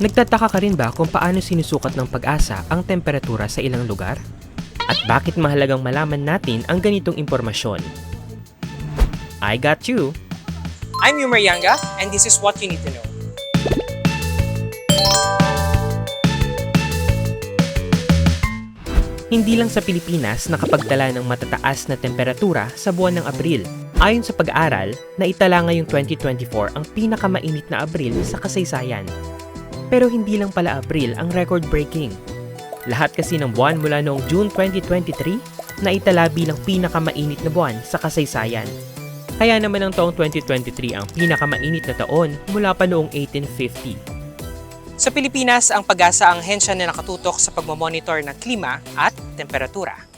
Nagtataka ka rin ba kung paano sinusukat ng pag-asa ang temperatura sa ilang lugar? At bakit mahalagang malaman natin ang ganitong impormasyon? I got you! I'm Yumar Yanga, and this is what you need to know. Hindi lang sa Pilipinas nakapagtala ng matataas na temperatura sa buwan ng Abril. Ayon sa pag-aaral, naitala ngayong 2024 ang pinakamainit na Abril sa kasaysayan. Pero hindi lang pala Abril ang record-breaking. Lahat kasi ng buwan mula noong June 2023 naitala bilang pinakamainit na buwan sa kasaysayan. Kaya naman ang taong 2023 ang pinakamainit na taon mula pa noong 1850. Sa Pilipinas, ang pag-asa ang hensya na nakatutok sa pagmamonitor ng klima at temperatura.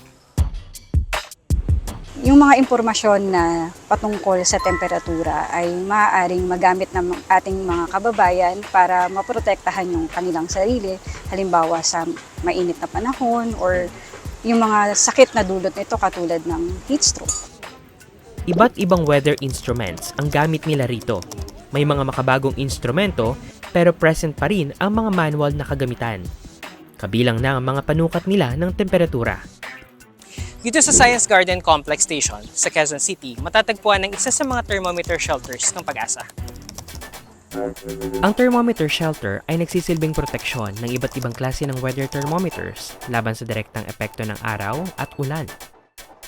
Yung mga impormasyon na patungkol sa temperatura ay maaaring magamit ng ating mga kababayan para maprotektahan yung kanilang sarili, halimbawa sa mainit na panahon or yung mga sakit na dulot nito katulad ng heat stroke. Iba't ibang weather instruments ang gamit nila rito. May mga makabagong instrumento pero present pa rin ang mga manual na kagamitan. Kabilang na ang mga panukat nila ng temperatura. Dito sa Science Garden Complex Station sa Quezon City, matatagpuan ang isa sa mga thermometer shelters ng pag-asa. Ang thermometer shelter ay nagsisilbing proteksyon ng iba't ibang klase ng weather thermometers laban sa direktang epekto ng araw at ulan.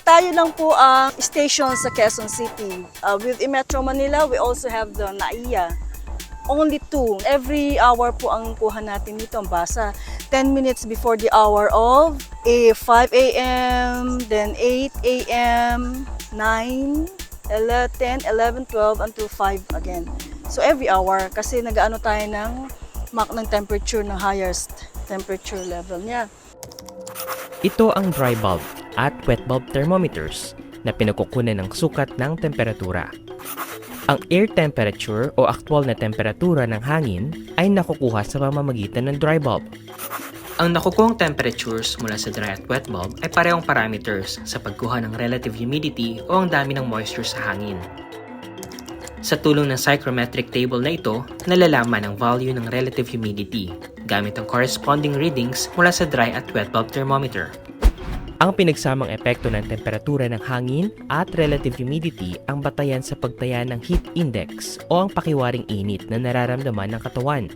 Tayo lang po ang station sa Quezon City. Uh, with Metro Manila, we also have the NAIA. Only two. Every hour po ang kuha natin dito ang basa. 10 minutes before the hour of eh, 5 a.m., then 8 a.m., 9, 11, 10, 11, 12, until 5 again. So every hour, kasi nag-ano tayo ng mark ng temperature ng highest temperature level niya. Ito ang dry bulb at wet bulb thermometers na pinagkukunan ng sukat ng temperatura. Ang air temperature o aktwal na temperatura ng hangin ay nakukuha sa pamamagitan ng dry bulb. Ang nakukuhang temperatures mula sa dry at wet bulb ay parehong parameters sa pagkuha ng relative humidity o ang dami ng moisture sa hangin. Sa tulong ng psychrometric table na ito, nalalaman ang value ng relative humidity gamit ang corresponding readings mula sa dry at wet bulb thermometer. Ang pinagsamang epekto ng temperatura ng hangin at relative humidity ang batayan sa pagtaya ng heat index o ang pakiwaring init na nararamdaman ng katawan.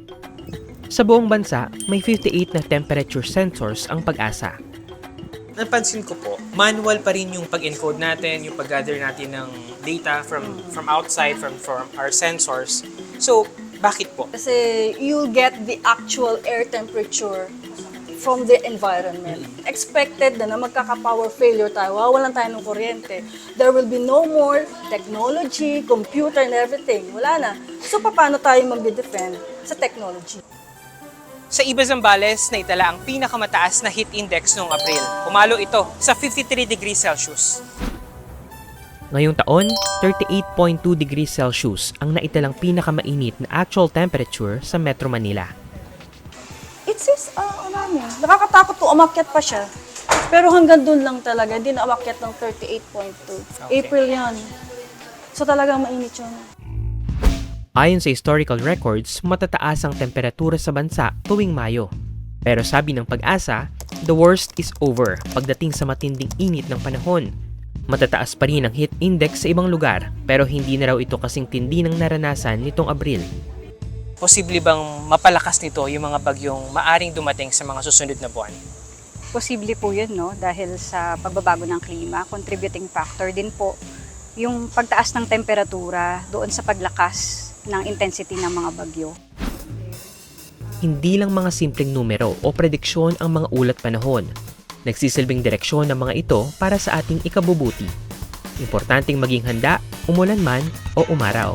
Sa buong bansa, may 58 na temperature sensors ang pag-asa. Napansin ko po, manual pa rin yung pag-encode natin, yung pag-gather natin ng data from from outside, from, from our sensors. So, bakit po? Kasi you'll get the actual air temperature from the environment. Expected na na magkaka-power failure tayo, wawalan tayo ng kuryente. There will be no more technology, computer, and everything. Wala na. So, paano tayo mag-defend sa technology? Sa Iba Zambales, naitala ang pinakamataas na heat index noong April. Pumalo ito sa 53 degrees Celsius. Ngayong taon, 38.2 degrees Celsius ang naitalang pinakamainit na actual temperature sa Metro Manila. It says, ah, namin, nakakatakot to, umakyat pa siya. Pero hanggang dun lang talaga, hindi na umakyat ng 38.2. April yan. So talagang mainit yun. Ayon sa historical records, matataas ang temperatura sa bansa tuwing Mayo. Pero sabi ng pag-asa, the worst is over pagdating sa matinding init ng panahon. Matataas pa rin ang heat index sa ibang lugar pero hindi na raw ito kasing tindi ng naranasan nitong Abril. Posible bang mapalakas nito yung mga bagyong maaring dumating sa mga susunod na buwan? Posible po yun, no? Dahil sa pagbabago ng klima, contributing factor din po yung pagtaas ng temperatura doon sa paglakas ng intensity ng mga bagyo. Hindi lang mga simpleng numero o prediksyon ang mga ulat panahon. Nagsisilbing direksyon ng mga ito para sa ating ikabubuti. Importanteng maging handa, umulan man o umaraw.